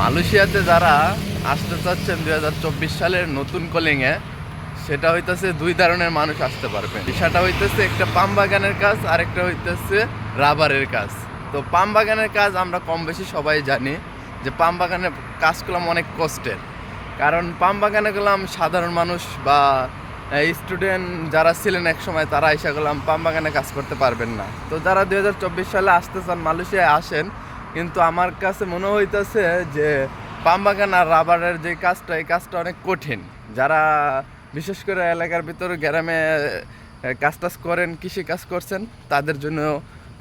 মালয়েশিয়াতে যারা আসতে চাচ্ছেন দুই হাজার চব্বিশ সালের নতুন কলিংয়ে, সেটা হইতেছে দুই ধরনের মানুষ আসতে পারবে। সেটা হইতেছে একটা পাম বাগানের কাজ আর একটা হইতেছে রাবারের কাজ। তো পাম বাগানের কাজ আমরা কম বেশি সবাই জানি, যে পাম বাগানের কাজ করলাম অনেক কষ্টের। কারণ পাম বাগানে গেলাম, সাধারণ মানুষ বা স্টুডেন্ট যারা ছিলেন এক সময়, তারা এসে গেলাম, পাম বাগানে কাজ করতে পারবেন না। তো যারা দুই হাজার চব্বিশ সালে আসতে চান, মালয়েশিয়ায় আসেন কিন্তু আমার কাছে মনে হইতেছে যে পাম বাগান আর রাবারের যে কাজটা, এই কাজটা অনেক কঠিন। যারা বিশেষ করে এলাকার ভিতরে গ্রামে কাজ টাজ করেন কৃষি কাজ করছেন, তাদের জন্য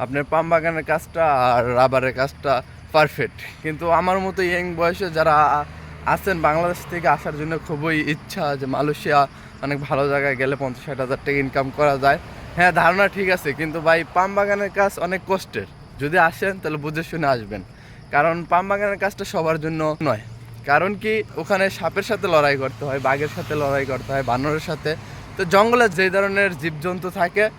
আপনার পাম বাগানের কাজটা আর রাবারের কাজটা পারফেক্ট কিন্তু আমার মতো ইয়ং বয়সে যারা আছেন, বাংলাদেশ থেকে আসার জন্য খুবই ইচ্ছা যে মালয়েশিয়া অনেক ভালো জায়গায় গেলে পঞ্চাশ ষাট হাজার টাকা ইনকাম করা যায়। হ্যাঁ ধারণা ঠিক আছে, কিন্তু ভাই পাম বাগানের কাজ অনেক কষ্টের। যদি আসেন, তাহলে বুঝে শুনে আসবেন। কারণ পাম বাগানের কাজটা সবার জন্য নয়। কারণ কি, ওখানে সাপের সাথে লড়াই করতে হয়, বাঘের সাথে লড়াই করতে হয়, বানরের সাথে। তো জঙ্গলে যে ধরনের জীবজন্তু থাকে,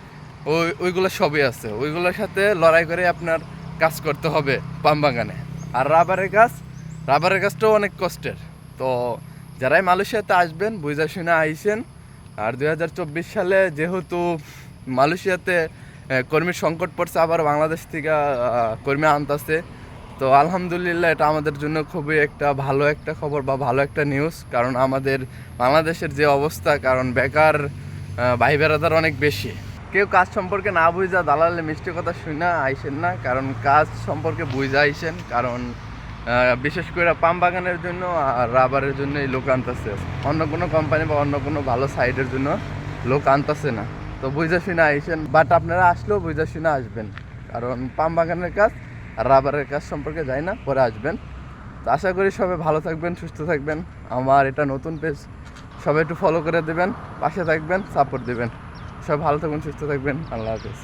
ওই, ওইগুলো সবই আছে। ওইগুলোর সাথে লড়াই করে আপনার কাজ করতে হবে পাম বাগানে আর রাবারের কাজ রাবারের কাজটাও অনেক কষ্টের। তো যারাই মালয়েশিয়াতে আসবেন, বুঝা শুনে আইসেন। আর দুই হাজার চব্বিশ সালে যেহেতু মালয়েশিয়াতে কর্মীর সংকট পড়ছে, আবার বাংলাদেশ থেকে কর্মী আনতেছে। তো আলহামদুলিল্লাহ, এটা আমাদের জন্য খুবই একটা ভালো একটা খবর বা ভালো একটা নিউজ কারণ আমাদের বাংলাদেশের যে অবস্থা, কারণ বেকার ভাই বেড়াদার অনেক বেশি। কেউ কাজ সম্পর্কে না বুঝা দালালে মিষ্টি কথা শুনে আইসেন না, কারণ কাজ সম্পর্কে বুঝা আইসেন, কারণ বিশেষ করে পাম বাগানের জন্য আর রাবারের জন্য এই লোক আনতেছে। অন্য কোনো কোম্পানি বা অন্য কোনো ভালো সাইডের জন্য লোক আনতেছে না। তো বুঝা শুনে আইসেন বাট আপনারা আসলেও বুঝা শুনে আসবেন। কারণ পাম বাগানের কাজ আর রাবারের কাজ সম্পর্কে যাই না, পরে আসবেন। তো আশা করি সবাই ভালো থাকবেন, সুস্থ থাকবেন। আমার এটা নতুন পেজ সবাই একটু ফলো করে দেবেন, পাশে থাকবেন সাপোর্ট দেবেন। সব ভালো থাকবেন, সুস্থ থাকবেন। আল্লাহ হাফেজ।